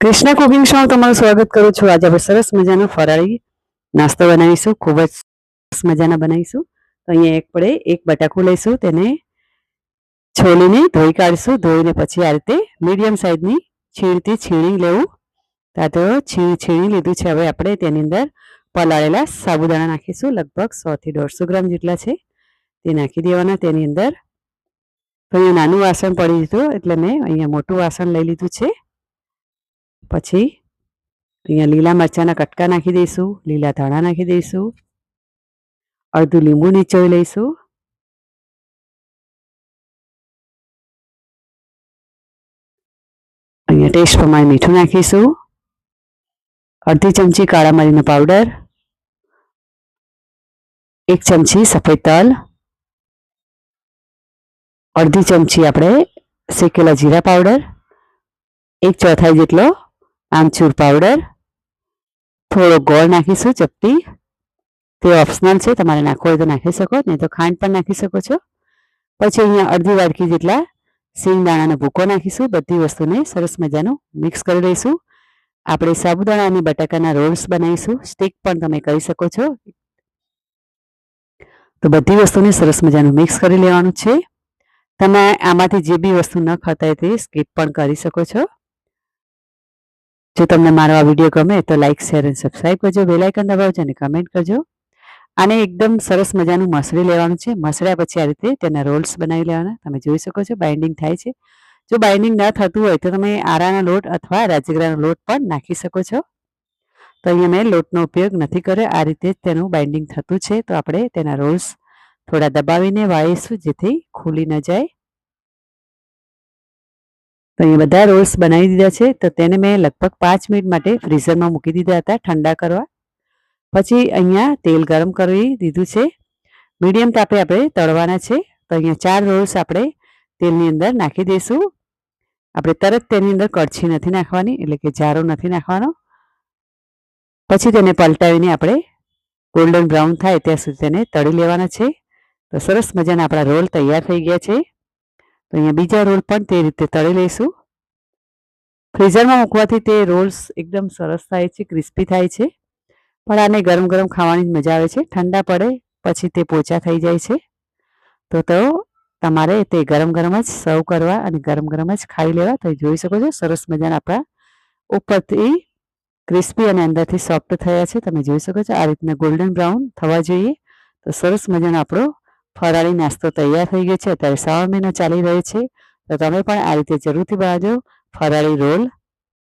Krishna cooking show તમારું સ્વાગત કરું છું. આજે આપણે સરસ મજાનો ફરાળી નાસ્તો બનાવીશું. ખૂબ જ સરસ મજાના બનાવીશું. તો અહીંયા એક પડે એક બટાકું લઈશું, તેને છોલીને ધોઈ કાઢીશું. ધોઈને પછી આ રીતે મીડિયમ સાઇઝની છીણથી છીણી લેવું. ત્યાં તો છીણ છીણી લીધું છે. હવે આપણે તેની અંદર પલાળેલા સાબુદાણા નાખીશું. લગભગ સોથી દોઢસો ગ્રામ જેટલા છે. તે નાખી દેવાના. તેની અંદર અહીંયા નાનું વાસણ પડી દીધું. એટલે મેં અહીંયા મોટું વાસણ લઈ લીધું છે. પછી અહીંયા લીલા મરચાંના કટકા નાખી દઈશું, લીલા ધાણા નાખી દઈશું, અડધું લીંબુ નીચોવી લઈશું. અહીંયા ટેસ્ટ પ્રમાણે મીઠું નાખીશું. અડધી ચમચી કાળા મરીનો પાવડર, એક ચમચી સફેદ તલ, અડધી ચમચી આપણે શેકેલા જીરા પાવડર, એક ચોથાઈ જેટલો આમચૂર પાવડર થોડો ગોળ નાખીશું ચપટી. તે ઓપ્શનલ છે, તમારે નાખવો હોય તો નાખી શકો, નહીં તો ખાંડ પણ નાખી શકો છો. પછી અહીંયા અડધી વાટકી જેટલા સિંગદાણાનો ભૂકો નાખીશું, બધી વસ્તુને સરસ મજાનું મિક્સ કરી લઈશું. આપણે સાબુદાણા અને બટાકાના રોલ્સ બનાવીશું સ્ટીક પણ તમે કરી શકો છો. તો બધી વસ્તુને સરસ મજાનું મિક્સ કરી લેવાનું છે. તમે આમાંથી જે બી વસ્તુ ન ખાતા હોય તે સ્કીપ પણ કરી શકો છો. જો તમને મારો આ વીડિયો ગમે તો લાઇક શેર અને સબસ્ક્રાઈબ કરજો. બેલાઇકન દબાવજો અને કમેન્ટ કરજો. આને એકદમ સરસ મજાનું મસળી લેવાનું છે. મસળ્યા પછી આ રીતે તેના રોલ્સ બનાવી લેવાના. તમે જોઈ શકો છો બાઇન્ડિંગ થાય છે. જો બાઇન્ડિંગ ન થતું હોય તો તમે આરાનો લોટ અથવા રાજગરાનો લોટ પણ નાખી શકો છો. તો અહીંયા મેં લોટનો ઉપયોગ નથી કર્યો. આ રીતે તેનું બાઇન્ડિંગ થતું છે. તો આપણે તેના રોલ્સ થોડા દબાવીને વાળીશું જેથી ખુલી ન જાય. તો અહીંયા બધા રોલ્સ બનાવી દીધા છે. તો તેને મેં લગભગ પાંચ મિનિટ માટે ફ્રીઝરમાં મૂકી દીધા હતા ઠંડા કરવા. પછી અહીંયા તેલ ગરમ કરી દીધું છે. મીડિયમ તાપે આપણે તળવાના છે. તો અહીંયા ચાર રોલ્સ આપણે તેલની અંદર નાખી દઈશું. આપણે તરત તેની અંદર કડછી નથી નાખવાની, એટલે કે જારો નથી નાખવાનો. પછી તેને પલટાવીને આપણે ગોલ્ડન બ્રાઉન થાય ત્યાં સુધી તેને તળી લેવાના છે. તો સરસ મજાના આપણા રોલ તૈયાર થઈ ગયા છે. તો અહીંયા બીજા રોલ પણ તે રીતે તળી લઈશું. ફ્રીઝરમાં મૂકવાથી તે રોલ્સ એકદમ સરસ થાય છે, ક્રિસ્પી થાય છે. પણ આને ગરમ ગરમ ખાવાની જ મજા આવે છે. ઠંડા પડે પછી તે પોચા થઈ જાય છે. તો તો તમારે તે ગરમ ગરમ જ સર્વ કરવા અને ગરમ ગરમ જ ખાઈ લેવા. તો જોઈ શકો છો, સરસ મજાના આપણા ઉપરથી ક્રિસ્પી અને અંદરથી સોફ્ટ થયા છે. તમે જોઈ શકો છો, આ રીતના ગોલ્ડન બ્રાઉન થવા જોઈએ. તો સરસ મજાનો આપણો ફરાળી નાસ્તો તૈયાર થઈ ગયો છે. અત્યારે શ્રાવણ મહિનો ચાલી રહ્યો છે. તો તમે પણ આ રીતે જરૂરથી બનાવજો. ફરાળી રોલ